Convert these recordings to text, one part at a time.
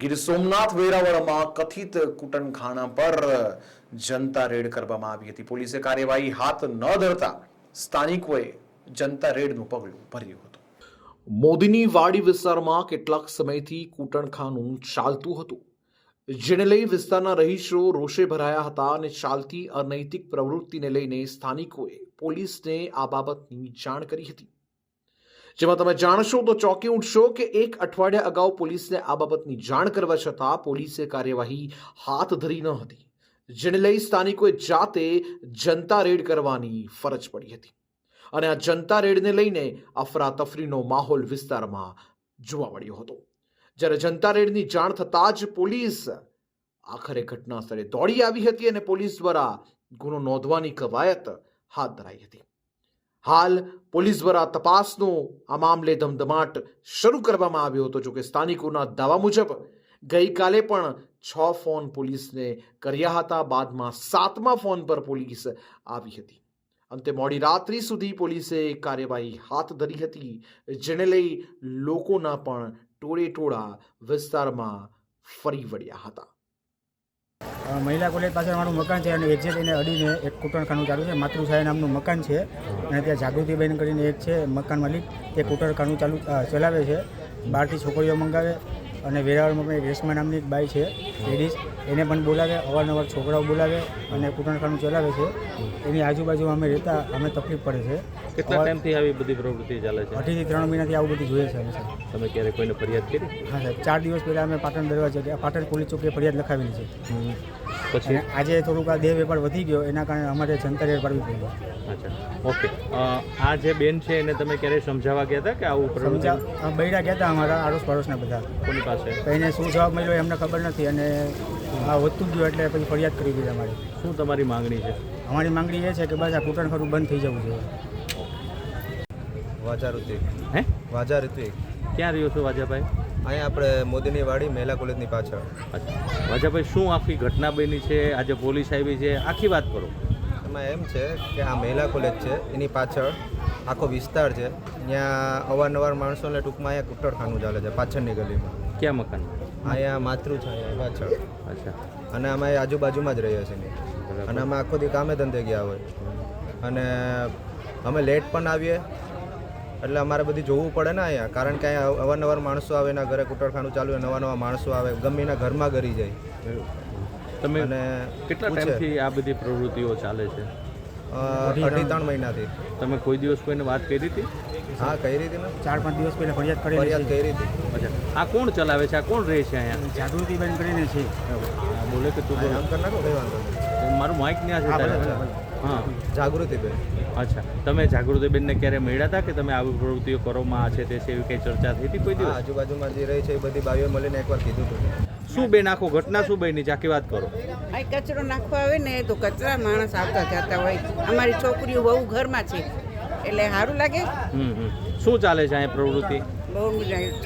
ગીર સોમનાથ વેરાવળમાં કથિત કુટનખાના પર જનતા રેડ કરવામાં આવી હતી. પોલીસે કાર્યવાહી હાથ ન ધરતા સ્થાનિકોએ જનતા રેડનું પગલું ભર્યું હતું. મોદીની વાડી વિસ્તારમાં કેટલાક સમયથી કૂટણખાનું ચાલતું હતું. જેને લઈ વિસ્તારના રહીશો રોષે ભરાયા હતા અને ચાલતી અનૈતિક પ્રવૃત્તિને લઈને સ્થાનિકોએ પોલીસને આ બાબતની જાણ કરી હતી. જેમાં તમે જાણશો તો ચોંકી ઉઠશો કે એક અઠવાડિયા અગાઉ પોલીસને આ બાબતની જાણ કરવા છતાં પોલીસે કાર્યવાહી હાથ ધરી ન હતી, જેને લઈ સ્થાનિકોએ જાતે જનતા રેડ કરવાની ફરજ પડી હતી. અને આ જનતા રેડને લઈને અફરાતફરીનો માહોલ વિસ્તારમાં જોવા મળ્યો હતો. જ્યારે જનતા રેડની જાણ થતાં જ પોલીસ આખરે ઘટના સ્થળે દોડી આવી હતી અને પોલીસ દ્વારા ગુનો નોંધવાની કવાયત હાથ ધરાઈ હતી. હાલ પોલીસ દ્વારા તપાસનો આ મામલે ધમધમાટ શરૂ કરવામાં આવ્યો હતો જોકે સ્થાનિકોના દાવા મુજબ ગઈકાલે પણ છ ફોન પોલીસને કર્યા હતા. બાદમાં સાતમા ફોન પર પોલીસ આવી હતી. અંતે મોડી રાત્રિ સુધી પોલીસે કાર્યવાહી હાથ ધરી હતી, જેને લઈ લોકોના પણ ટોળે ટોળા વિસ્તારમાં ફરી વળ્યા હતા. મહિલા કોલેજ પાછળ મારું મકાન છે અને એક્ઝેટ એને અડીને એક કુટરખાનું ચાલુ છે. માતૃછાયા નામનું મકાન છે. અને ત્યાં જાગૃતિબેન કરીને એક છે મકાન માલિક. તે કૂટણખાનું ચાલુ ચલાવે છે. બહારથી છોકરીઓ મંગાવે અને વેરાવળમાં પણ એક રેશમા નામની એક બાઈ છે. લેડીઝ એને પણ બોલાવે અવારનવાર છોકરાઓ બોલાવે અને કૂટણખાનું ચલાવે છે. એની આજુબાજુ અમે રહેતા અમે તકલીફ પડે છે. કેટલા ટાઈમથી આવી બધી પ્રવૃત્તિ ચાલે છે? અઢીથી ત્રણ મહિનાથી આવું બધું જોઈએ છે અમે સાહેબ. તમે ક્યારે કોઈને ફરિયાદ કરી? હા સાહેબ. ચાર દિવસ પહેલાં અમે પાટણ દરવાજે પાટણ પોલીસ ચોકીએ ફરિયાદ લખાવેલી છે. પછી? આજે થોડુંક આ દેહ વેપાર વધી ગયો એના કારણે અમારે જનતા રેડ પડવી પડી અચ્છા. ઓકે. આ જે બેન છે એને તમે ક્યારે સમજાવવા ગયા હતા કે આવું પ્રવૃત્તિ? સમજા બૈરા ગયા હતા અમારા આડોશ પડોશના બધા. કોની પાસે? તો એને શું જવાબ મળ્યો એમને ખબર નથી અને આ વધતું ગયું એટલે પછી ફરિયાદ કરી દીધી અમારે. શું તમારી માંગણી છે? અમારી માંગણી એ છે કે બસ આ કૂટણ ખરું બંધ થઈ જવું જોઈએ. વાજા ઋત્વિક. હે? વાજા ઋત્વિક. ક્યાં રહ્યો છો વાજાભાઈ? અહીંયા આપણે મોદીની વાડી મહિલા કોલેજની પાછળ. અચ્છા. વાજાભાઈ શું આખી ઘટના બની છે? આજે પોલીસ આવી છે. આખી વાત કરો. એમાં એમ છે કે આ મહિલા કોલેજ છે એની પાછળ આખો વિસ્તાર છે. ત્યાં અવારનવાર માણસોને ટૂંકમાં અહીંયા કુટરખાનું ચાલે છે પાછળની ગલીમાં. ક્યાં મકાન? અહીંયા માતૃ છે અહીંયા પાછળ. અચ્છા. અને અમે આજુબાજુમાં જ રહીએ છીએ અને અમે આખો દી કામે ધંધે ગયા હોય. અને અમે લેટ પણ આવીએ. એટલે અમારે બધી જોવું પડે ને અહીંયા. કારણ કે અહીંયા અવારનવાર માણસો આવે એના ઘરે કુટરખાનું ચાલુ હોય નવા નવા માણસો આવે ગમે એના ઘરમાં ગરી જાય. તમે અને કેટલા ટાઈમથી આ બધી પ્રવૃત્તિઓ ચાલે છે? અઢી ત્રણ મહિનાથી. તમે કોઈ દિવસ કોઈને વાત કરી હતી? હા કઈ રીતે ચાર પાંચ દિવસ પહેલાં ફરિયાદ કરી ફરિયાદ હતી અચ્છા. આ કોણ ચલાવે છે? આ કોણ રહે છે અહીંયા? જાગૃતિબેન કરીને છે. બોલે કે તું આમ કરી નાખો કઈ વાંધો નહીં. મારું માઇક ત્યાં છે હા, જાગૃતિબેન. અચ્છા. તમે જાગૃતિબેનને ક્યારે મળ્યા હતા કે તમે આવી પ્રવૃત્તિઓ કરવામાં આ છે તે છે એવી કંઈ ચર્ચા થઈ હતી કોઈ હા દિવસ? આજુબાજુમાં જે રહે છે એ બધી બાવીઓ મળીને એકવાર કીધું હતું. શું બેન આખો ઘટના શું બની છે? આખી વાત કરો. આ કચરો નાખવા આવે ને તો કચરા માણસ આવતા જતા હોય. અમારી છોકરીઓ બહુ ઘરમાં છે. એટલે સારું લાગે. શું ચાલે છે અહીંયા પ્રવૃત્તિ? બહુ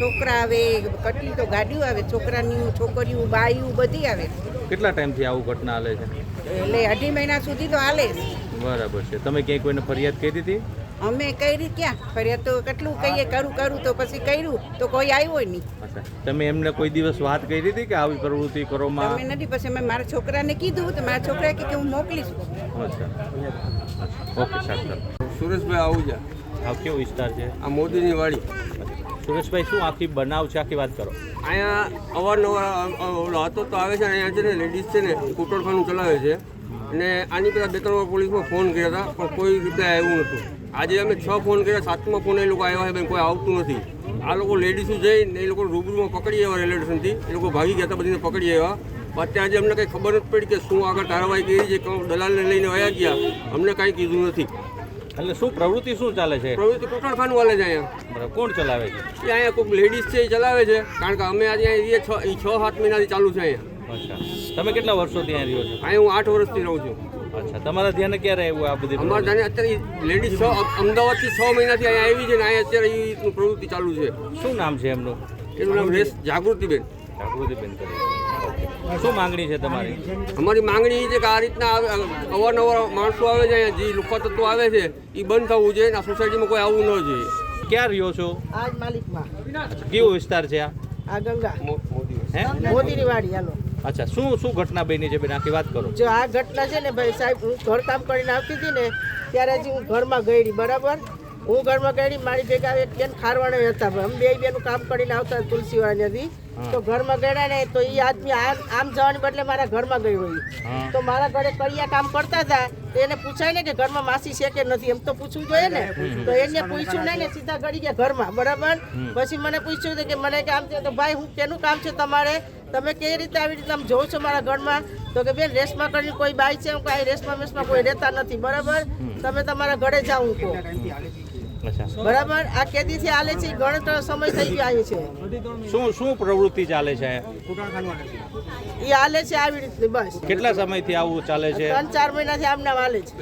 છોકરા આવે કેટલી તો ગાડીઓ આવે છોકરાની છોકરીઓ બાયું બધી આવે. કેટલા ટાઈમથી આવું ઘટના હાલે છે? એટલે અઢી મહિના સુધી તો હાલે. બરાબર છે. તમે ક્યાંય કોઈને ફરિયાદ કરી દીધી? અમે કરી ક્યાં? ફરિયાદ તો કેટલું કહીએ કરું કરું તો પછી કર્યું. તો કોઈ આવ્યો નહીં. તમે એમને કોઈ દિવસ વાત કરી હતી કે આવી પ્રવૃત્તિ કરો કરવામાં નથી પછી મેં મારા છોકરાને કીધું તો મારા છોકરાએ કે હું મોકલીશ. અચ્છા. ઓકે સારું. સુરેશભાઈ આહુજા આ કેવો વિસ્તાર છે? આ મોદીની વાડી. સુરેશભાઈ શું આખી બનાવ છે? આખી વાત કરો. અહીંયા અવારનવાર હતો તો આવે છે અહીંયા છે ને લેડીઝ છે ને કૂટરખાનું ચલાવે છે. અને આની પહેલાં બે ત્રણ પોલીસમાં ફોન કર્યા હતા પણ કોઈ રીતે આવ્યું નહોતું. આજે અમે છ ફોન કર્યા સાતમા ફોન એ લોકો આવ્યા છે કોઈ આવતું નથી. આ લોકો લેડીઝો જઈને એ લોકો રૂબરૂમાં પકડી આવ્યા રેલવે સ્ટેશનથી એ લોકો ભાગી ગયા હતા બધીને પકડી આવ્યા. પછી અત્યારે આજે અમને કંઈ ખબર નથી પડી કે શું આગળ કાર્યવાહી કરી છે દલાલને લઈને વયા ગયા. અમને કાંઈ કીધું નથી. એટલે શું પ્રવૃત્તિ શું ચાલે છે? પ્રવૃત્તિ કૂટરખાનું ચાલે છે અહીંયા. બરાબર કોણ ચલાવે છે? એ અહીંયા કોઈક લેડીઝ છે એ ચલાવે છે. કારણ કે અમે આજે અહીંયા છ એ છ સાત મહિનાથી ચાલુ છે અહીંયા. અચ્છા. તમે કેટલા વર્ષોથી અહીંયા રહ્યો છો? અહીંયા હું આઠ વર્ષથી રહું છું. અચ્છા તમારા ધ્યાને ક્યારે આવ્યું આ બધી અમારા ધ્યાને અત્યારે લેડીઝ છ અમદાવાદથી છ મહિનાથી અહીંયા આવી છે ને અહીંયા અત્યારે એ પ્રવૃત્તિ ચાલુ છે. શું નામ છે એમનું? એનું નામ રેસ જાગૃતિબેન. જાગૃતિબેન કરી. શું માંગણી છે તમારી? અમારી માંગણી એ છે કે આ રીતના આવે- અવારનવાર માણસો આવે છે અહીંયા જે લુખા તત્વો આવે છે એ બંધ થવું જોઈએ અને આ સોસાયટીમાં કોઈ આવવું ન જોઈએ. ક્યાં રહ્યો છો? આજ માલિકમાં. કેવો વિસ્તાર છે આ? આ ગંગા. મોદીની વાડી હાલો. અચ્છા શું શું ઘટના બની છે બેન? આખી વાત કરો. જો આ ઘટના છે ને ભાઈ સાહેબ હું ઘર કામ કરીને આવતી હતી ને ત્યારે હજી હું ઘરમાં ગઈ બરાબર? હું ઘરમાં ગઈ મારી ભેગા એક બેન ખારવાણે હતા. અમે બે બેનું કામ કરીને આવતા તુલસીવાળાની હતી તો ઘરમાં ગયા ને તો એ આદમી આમ જવાની બદલે મારા ઘરમાં ગઈ હોય. તો મારા ઘરે કડિયા કામ કરતા હતા તો એને પૂછાય ને કે ઘરમાં માસી છે કે નથી એમ તો પૂછવું જોઈએ ને. તો એને પૂછ્યું નહીં ને સીધા ગળી ગયા ઘરમાં બરાબર? પછી મને પૂછ્યું કે મને કામ આમ તો ભાઈ હું કેનું કામ છે તમારે? તમે કેવી રીતે આવી રીતે આમ જોવો છો મારા ઘરમાં? તો કે બેન રેસમાં કરીને કોઈ બાઈ છે હું કાંઈ રેસમાં મેસમાં કોઈ રહેતા નથી બરાબર? તમે તમારા ઘરે જાઓ હું કહું. બરાબર? આ કેદીથી આલે છે ઘણો સમય થઈ ગયો આવે છે. શું શું પ્રવૃત્તિ ચાલે છે? એ આલે છે આવી રીતની બસ. કેટલા સમયથી આવું ચાલે છે? ત્રણ ચાર મહિનાથી આમના હાલે છે.